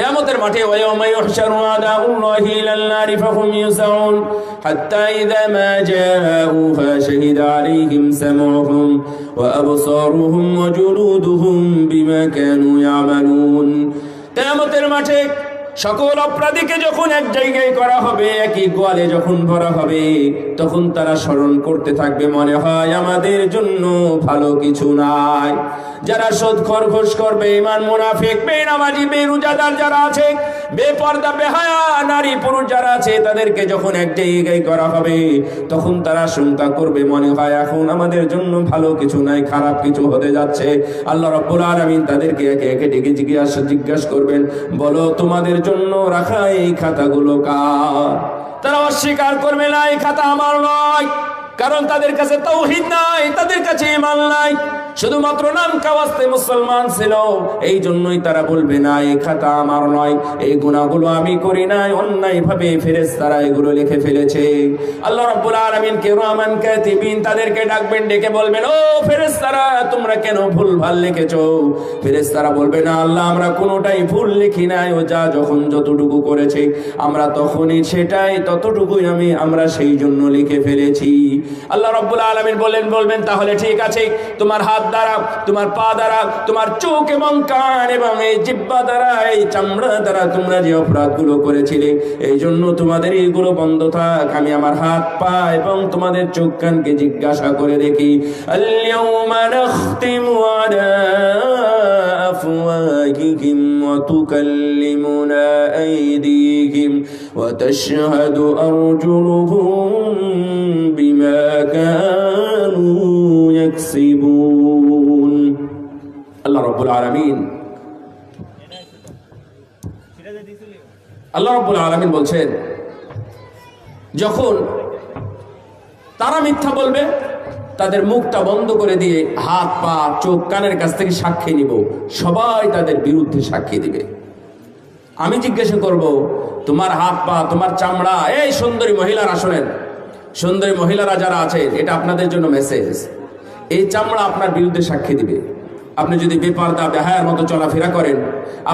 কেয়ামতের মাঠে ওয়ায়াউমা ইউহশারু আদাউল্লাহি ইলাল নারি ফাহুম ইউসাউন, হাত্তা ইযা মা জাআউহা শাহিদা আলাইহিম সামউহুম ওয়া আবসারুহুম ওয়া জুলুদুহুম বিমা কানু ইয়ামালুন। কেয়ামতের মাঠে সকল অপরাধীকে যখন এক জায়গায় করা হবে, একই গোয়ালে যখন ভরা হবে, তখন তারা স্মরণ করতে থাকবে, মনে হয় আমাদের জন্য ভালো কিছু নাই। যারা সোদ খরগোশ করবে ইমান মুনাফিক, বেনামাজি, বেরুজাদার যারা আছে, বেপর্দা, বেহায়া, নারী, পুরুষ যারা আছে, তাদেরকে যখন এক জায়গায় করা হবে, তখন তারা শঙ্কা করবে, মনে হয় এখন আমাদের জন্য ভালো কিছু নাই, খারাপ কিছু হতে যাচ্ছে। আল্লাহ রব্বুল আলামিন তাদেরকে একে একে ডেকে জিজ্ঞাসা জিজ্ঞাসা করবেন, বলো তোমাদের জন্য রাখা এই খাতাগুলো কার? তারা অস্বীকার করবে না, এই খাতা আমার নয়। কারণ তাদের কাছে তৌহিদ নাই, তাদের কাছে ইমান নাই। শুধুমাত্র নাম কাওয়াস্তে মুসলমান ছিল। এই জন্যই তারা বলবে, না এই খাতা আমার নয় এই গুণাগুলো আমি করি নাই অন্যায় ভাবে ফেরেস তারা এগুলো লিখে ফেলেছে। আল্লাহ রাব্বুল আলামিন কে রহমান কাতিবিন তাদেরকে ডাকবেন, ডেকে বলবেন, ও ফেরেস তারা তোমরা কেন ভুল ভালো লিখেছো? ফেরেস তারা বলবে, না, আল্লাহ, আমরা কোনোটাই ভুল লিখি নাই, ও যা যখন যতটুকু করেছে, আমরা তখনই সেটাই, ততটুকুই আমি, আমরা সেই জন্য লিখে ফেলেছি। আল্লাহ রব্বুল আলমিন বললেন বলবেন, তাহলে ঠিক আছে, তোমার হাত দ্বারা তোমার পা দ্বারা তোমার চোখ এবং কান এবং এই জিব্বা দ্বারা এই চামড়া দ্বারা তোমরা যে অপরাধগুলো করেছিলে এই জন্য তোমাদের এইগুলো বন্ধ থাক আমি আমার হাত পা এবং তোমাদের চোখ কানকে জিজ্ঞাসা করে দেখি আল্লাহুম্মা নাখতিমু আলা أفواههم وتكلمنا أيديهم وتشهد أرجلهم بما كانوا يكسبون আল্লাহ রব্বুল আলমিন। আল্লাহ রব্বুল আলমিন বলছেন, যখন তারা মিথ্যা বলবে, তাদের মুখটা বন্ধ করে দিয়ে হাত, পা, চোখ, কানের কাছ থেকে সাক্ষী নিব। সবাই তাদের বিরুদ্ধে সাক্ষী দিবে। আমি জিজ্ঞাসা করব, তোমার হাত, পা, তোমার চামড়া, এই সুন্দরী মহিলারা শোনেন, সুন্দরী মহিলারা যারা আছেন, এটা আপনাদের জন্য মেসেজ এই চামড়া আপনার বিরুদ্ধে সাক্ষী দিবে। আপনি যদি বেপারদা, বেহায়ার মতো চলাফেরা করেন,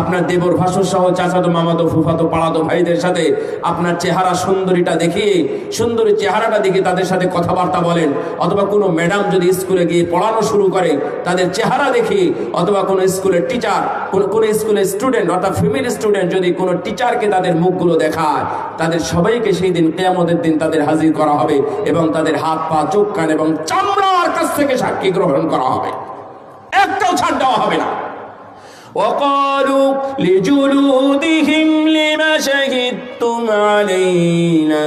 আপনার দেবর ভাসুর সহ চাচাতো, মামাতো, ফুফাতো, পাড়াতো ভাইদের সাথে আপনার চেহারা সুন্দরীটা দেখিয়ে, সুন্দরী চেহারাটা দেখে তাদের সাথে কথাবার্তা বলেন, অথবা কোনো ম্যাডাম যদি স্কুলে গিয়ে পড়ানো শুরু করে, তাদের চেহারা দেখে অথবা কোনো স্কুলের টিচার, কোনো স্কুলের স্টুডেন্ট, অর্থাৎ ফিমেল স্টুডেন্ট যদি কোনো টিচারকে তাদের মুখগুলো দেখায়, তাদের সবাইকে সেই দিন কেয়ামতের দিন তাদের হাজির করা হবে এবং তাদের হাত পা চোখ কান এবং চামড়ার কাছ থেকে সাক্ষী গ্রহণ করা হবে। একটাও ছাড় দেওয়া হবে না وقالوا لجلودهم لم شهدتم علينا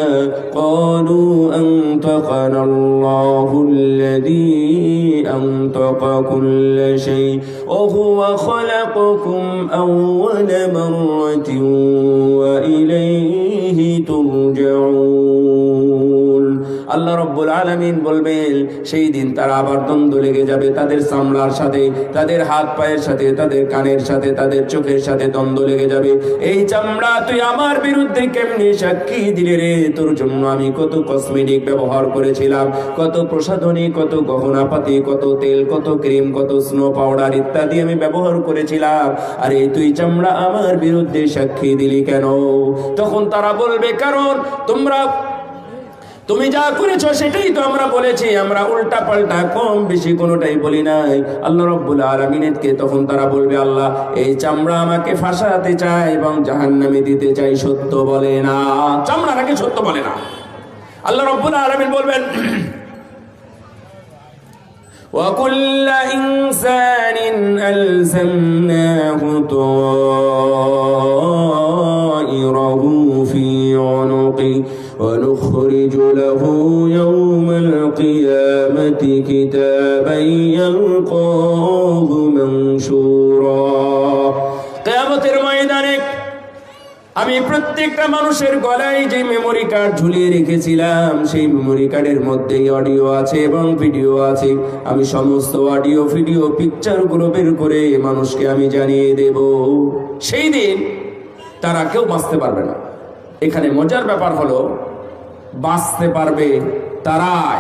قالوا أنطقنا الله الذي أنطق كل شيء وهو خلقكم أول مرة وإليه আল্লাহ রব্বুল আলমিন বলবেন, সেই দিন তারা আবার দ্বন্দ্ব লেগে যাবে তাদের চামড়ার সাথে, তাদের হাত পায়ের সাথে, তাদের কানের সাথে, তাদের চোখের সাথে দ্বন্দ্ব লেগে যাবে। এই চামড়া তুই আমার বিরুদ্ধে কেমনি সাক্ষী দিলে রে? তোর জন্য আমি কত কসমেটিক ব্যবহার করেছিলাম, কত প্রসাধনী, কত গহনাপাতি, কত তেল, কত ক্রিম, কত স্নো পাউডার ইত্যাদি আমি ব্যবহার করেছিলাম। আর এই তুই চামড়া আমার বিরুদ্ধে সাক্ষী দিলি কেন? তখন তারা বলবে, কারণ তোমরা তুমি যা করেছো সেটাই তো আমরা বলেছি আমরা উল্টা পাল্টা কম বেশি কোনোটাই বলি নাই আল্লাহ রব্বুল আলমিনকে তখন তারা বলবে আল্লাহ এই চামড়া আমাকে ফাঁসাতে চায় এবং জাহান্নামে দিতে চাই সত্য বলে না চামড়া নাকি সত্য বলে না আল্লাহ রব্বুল আলমিন বলবেন وكل إنسان ألزمناه طائره ونخرج له يوم القيامة كتابا يلقاه منشورا قيامة ময়দানে আমি প্রত্যেকটা মানুষের গলায় যে মেমোরি কার্ড ঝুলিয়ে রেখেছিলাম সেই মেমোরি কার্ডের মধ্যেই অডিও আছে এবং ভিডিও আছে আমি সমস্ত অডিও ভিডিও পিকচারগুলো বের করে মানুষকে আমি জানিয়ে দেব সেই দিন তারা কেউ বাঁচতে পারবে না এখানে মজার ব্যাপার হলো বাঁচতে পারবে তারাই।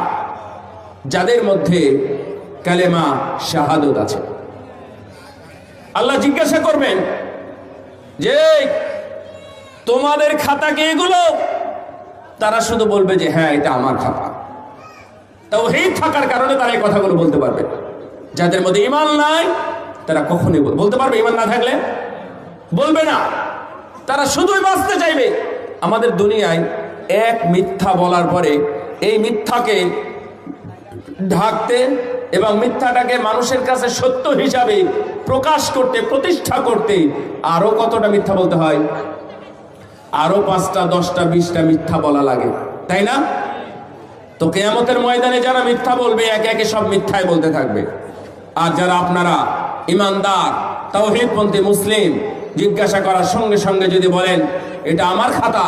যাদের মধ্যে কালেমা শাহাদত আছে। আল্লাহ জিজ্ঞাসা করবেন, যে তোমাদের খাতা কে এগুলো? তারা শুধু বলবে যে হ্যাঁ এটা আমার খাতা। তাও এই থাকার কারণে তারা এই কথাগুলো বলতে পারবে যাদের মধ্যে ইমান নাই, তারা কখনই বলতে পারবে ইমান না থাকলে? বলবে না। তারা শুধুই বাঁচতে চাইবে। আমাদের দুনিয়ায় এক মিথ্যা বলার পরে এই মিথ্যাকে ঢাকতে এবং মিথ্যাটাকে মানুষের কাছে সত্য হিসাবে প্রকাশ করতে, প্রতিষ্ঠা করতে আরও কতটা মিথ্যা বলতে হয়? আরও পাঁচটা, দশটা, বিশটা মিথ্যা বলা লাগে, তাই না? তো কেয়ামতের ময়দানে যারা মিথ্যা বলবে, একে একে সব মিথ্যায় বলতে থাকবে। আর যারা আপনারা ইমানদার, তাওহীদপন্থী, মুসলিম, জিজ্ঞাসা করার সঙ্গে সঙ্গে যদি বলেন, এটা আমার খাতা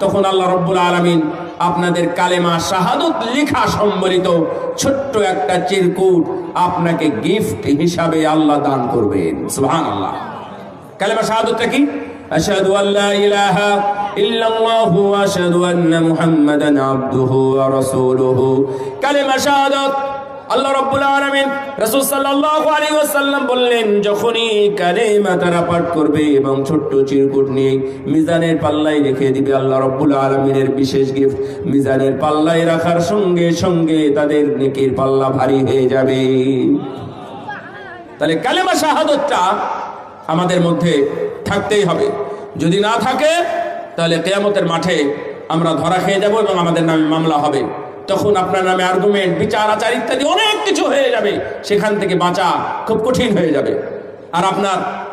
তখন আল্লাহ রব্বুল আলমিন আপনাদের কালেমা শাহাদত লেখা সম্বলিত ছোট্ট একটা চিরকুট আপনাকে গিফট হিসাবে আল্লাহ দান করবেন। সুহান আল্লাহ কালেমা শাহাদতটা কি? আশহাদু আল্লা ইলাহা ইল্লাল্লাহু ওয়া আশহাদু আন্না মুহাম্মাদান আবদুহু ওয়া রাসূলুহু। কালেমা শাহাদাত আল্লাহ রাব্বুল আলামিন রাসূল সাল্লাল্লাহু আলাইহি ওয়াসাল্লাম বললেন, যখনই কালেমা তারা পাঠ করবে এবং ছোট্ট চিরকুট নিয়ে মিজানের পাল্লায় রেখে দিবে আল্লাহ রাব্বুল আলামিনের বিশেষ গিফট, মিজানের পাল্লায় রাখার সঙ্গে সঙ্গে তাদের নেকির পাল্লা ভারী হয়ে যাবে। তাহলে কালেমা শাহাদতটা আমাদের মধ্যে থাকতেই হবে। যদি না থাকে, তাহলে কেয়ামতের মাঠে আমরা ধরা খেয়ে যাব এবং আমাদের নামে মামলা হবে। তখন আপনার নামে আর্গুমেন্ট বিচার, আচার ইত্যাদি অনেক কিছু হয়ে যাবে। সেখান থেকে বাঁচা খুব কঠিন হয়ে যাবে। আর আপনার